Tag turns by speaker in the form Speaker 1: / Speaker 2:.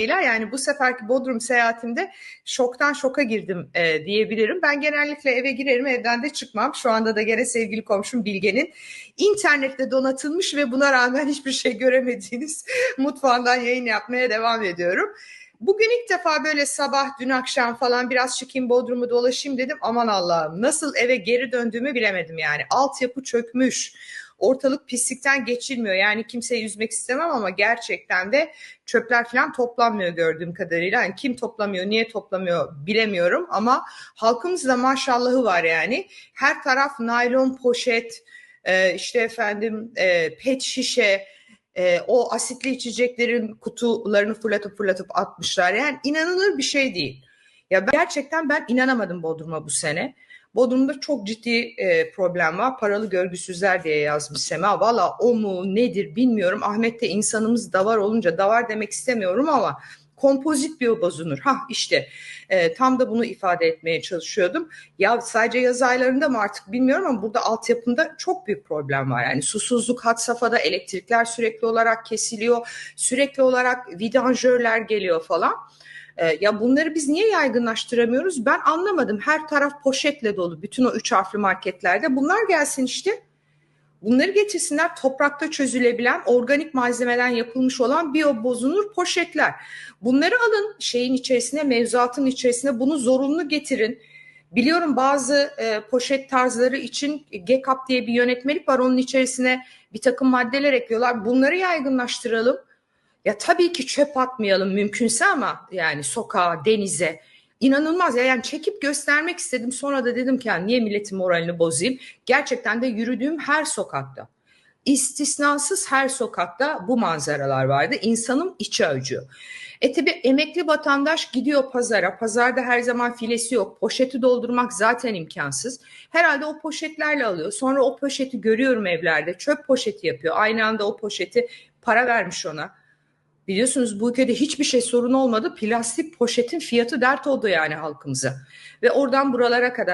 Speaker 1: şeyler. Yani bu seferki Bodrum seyahatimde şoktan şoka girdim e, diyebilirim. Ben genellikle eve girerim evden de çıkmam. Şu anda da gene sevgili komşum Bilge'nin internette donatılmış ve buna rağmen hiçbir şey göremediğiniz mutfağından yayın yapmaya devam ediyorum. Bugün ilk defa böyle sabah dün akşam falan biraz çıkayım Bodrum'u dolaşayım dedim. Aman Allah'ım nasıl eve geri döndüğümü bilemedim yani. Altyapı çökmüş. Ortalık pislikten geçilmiyor. Yani kimseyi üzmek istemem ama gerçekten de çöpler falan toplanmıyor gördüğüm kadarıyla. Yani kim toplamıyor, niye toplamıyor bilemiyorum ama halkımızda maşallahı var yani. Her taraf naylon poşet, e, işte efendim e, pet şişe, e, o asitli içeceklerin kutularını fırlatıp fırlatıp atmışlar. Yani inanılır bir şey değil. Ya ben, gerçekten ben inanamadım Bodrum'a bu sene. Bodrum'da çok ciddi e, problem var. Paralı görgüsüzler diye yazmış Sema. Valla o mu nedir bilmiyorum. Ahmet'te insanımız davar olunca davar demek istemiyorum ama kompozit biyobozunur. Ha işte e, tam da bunu ifade etmeye çalışıyordum. Ya sadece yaz aylarında mı artık bilmiyorum ama burada altyapında çok büyük problem var. Yani susuzluk had safhada elektrikler sürekli olarak kesiliyor. Sürekli olarak vidanjörler geliyor falan. E, ya bunları biz niye yaygınlaştıramıyoruz? Ben anlamadım. Her taraf poşetle dolu bütün o üç harfli marketlerde. Bunlar gelsin işte. Bunları getirsinler toprakta çözülebilen organik malzemeden yapılmış olan biyo bozunur poşetler. Bunları alın şeyin içerisine mevzuatın içerisine bunu zorunlu getirin. Biliyorum bazı e, poşet tarzları için GECAP diye bir yönetmelik var onun içerisine bir takım maddeler ekliyorlar. Bunları yaygınlaştıralım. Ya tabii ki çöp atmayalım mümkünse ama yani sokağa, denize inanılmaz ya yani çekip göstermek istedim. Sonra da dedim ki yani niye milletin moralini bozayım? Gerçekten de yürüdüğüm her sokakta istisnasız her sokakta bu manzaralar vardı. İnsanın içi acıyor. E tabi emekli vatandaş gidiyor pazara. Pazarda her zaman filesi yok. Poşeti doldurmak zaten imkansız. Herhalde o poşetlerle alıyor. Sonra o poşeti görüyorum evlerde. Çöp poşeti yapıyor. Aynı anda o poşeti para vermiş ona Biliyorsunuz bu ülkede hiçbir şey sorun olmadı. Plastik poşetin fiyatı dert oldu yani halkımıza. Ve oradan buralara kadar